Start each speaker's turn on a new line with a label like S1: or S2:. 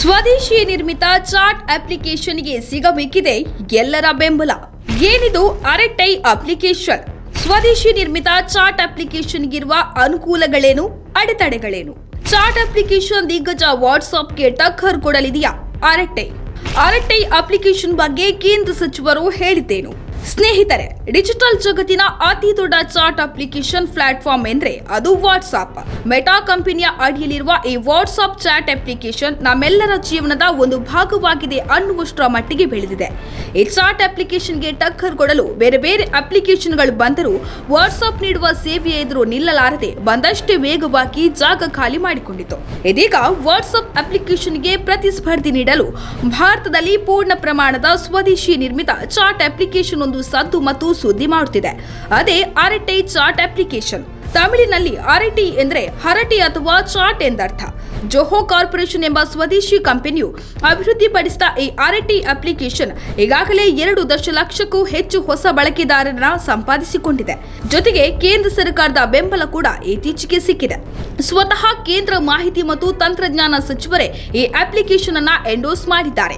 S1: ಸ್ವದೇಶಿ ನಿರ್ಮಿತ ಚಾಟ್ ಅಪ್ಲಿಕೇಶನ್ಗೆ ಸಿಗಬೇಕಿದೆ ಎಲ್ಲರ ಬೆಂಬಲ. ಏನಿದು ಅರೆಟೈ ಅಪ್ಲಿಕೇಶನ್? ಸ್ವದೇಶಿ ನಿರ್ಮಿತ ಚಾಟ್ ಅಪ್ಲಿಕೇಶನ್ಗಿರುವ ಅನುಕೂಲಗಳೇನು, ಅಡೆತಡೆಗಳೇನು? ಚಾಟ್ ಅಪ್ಲಿಕೇಶನ್ ದಿಗ್ಗಜ ವಾಟ್ಸಾಪ್ಗೆ ಟಕ್ಕರ್ ಕೊಡಲಿದೆಯಾ? ಅರೆಟೈ. ಅರೆಟೈ ಅಪ್ಲಿಕೇಶನ್ ಬಗ್ಗೆ ಕೇಂದ್ರ ಸಚಿವರು ಹೇಳಿದ್ದೇನು? ಸ್ನೇಹಿತರೆ ಡಿಜಿಟಲ್ ಜಗತ್ತಿನ ಅತಿ ದೊಡ್ಡ ಚಾಟ್ ಅಪ್ಲಿಕೇಶನ್ ಪ್ಲಾಟ್ಫಾರ್ಮ್ ಎಂದ್ರೆ ಅದು ವಾಟ್ಸಾಪ್ ಮೆಟಾ ಕಂಪನಿಯ ಅಡಿಯಲ್ಲಿರುವ ಈ ವಾಟ್ಸಾಪ್ ಚಾಟ್ ಅಪ್ಲಿಕೇಶನ್ ನಮ್ಮೆಲ್ಲರ ಜೀವನದ ಒಂದು ಭಾಗವಾಗಿದೆ ಅನ್ನುವಷ್ಟರ ಮಟ್ಟಿಗೆ ಬೆಳೆದಿದೆ. ಈ ಚಾಟ್ ಅಪ್ಲಿಕೇಶನ್ಗೆ ಟಕ್ಕರ್ ಕೊಡಲು ಬೇರೆ ಬೇರೆ ಅಪ್ಲಿಕೇಶನ್ಗಳು ಬಂದರೂ ವಾಟ್ಸಾಪ್ ನೀಡುವ ಸೇವೆಯ ಎದುರು ನಿಲ್ಲಲಾರದೆ ಬಂದಷ್ಟೇ ವೇಗವಾಗಿ ಜಾಗ ಖಾಲಿ ಮಾಡಿಕೊಂಡಿತು ಇದೀಗ ವಾಟ್ಸಾಪ್ ಅಪ್ಲಿಕೇಶನ್ಗೆ ಪ್ರತಿಸ್ಪರ್ಧಿ ನೀಡಲು ಭಾರತದಲ್ಲಿ ಪೂರ್ಣ ಪ್ರಮಾಣದ ಸ್ವದೇಶಿ ನಿರ್ಮಿತ ಚಾಟ್ ಅಪ್ಲಿಕೇಶನ್ ಒಂದು ಸದ್ದು ಮತ್ತು ಸುದ್ದಿ ಮಾಡುತ್ತಿದೆ. ಅದೇ ಆರ್ಟಿ ಚಾಟ್ ಅಪ್ಲಿಕೇಶನ್. ತಮಿಳಿನಲ್ಲಿ ಅರಟಿ ಎಂದರೆ ಹರಟಿ ಅಥವಾ ಚಾಟ್ ಎಂದರ್ಥ. ಜೊಹೋ ಕಾರ್ಪೊರೇಷನ್ ಎಂಬ ಸ್ವದೇಶಿ ಕಂಪನಿಯು ಅಭಿವೃದ್ಧಿಪಡಿಸಿದ ಈ ಅರಟಿ ಅಪ್ಲಿಕೇಶನ್ ಈಗಾಗಲೇ ಎರಡು ದಶಲಕ್ಷಕ್ಕೂ ಹೆಚ್ಚು ಹೊಸ ಬಳಕೆದಾರರನ್ನ ಸಂಪಾದಿಸಿಕೊಂಡಿದೆ. ಜೊತೆಗೆ ಕೇಂದ್ರ ಸರ್ಕಾರದ ಬೆಂಬಲ ಕೂಡ ಇತ್ತೀಚೆಗೆ ಸಿಕ್ಕಿದೆ. ಸ್ವತಃ ಕೇಂದ್ರ ಮಾಹಿತಿ ಮತ್ತು ತಂತ್ರಜ್ಞಾನ ಸಚಿವರೇ ಈ ಅಪ್ಲಿಕೇಶನ್ ಅನ್ನ ಎಂಡೋಸ್ ಮಾಡಿದ್ದಾರೆ.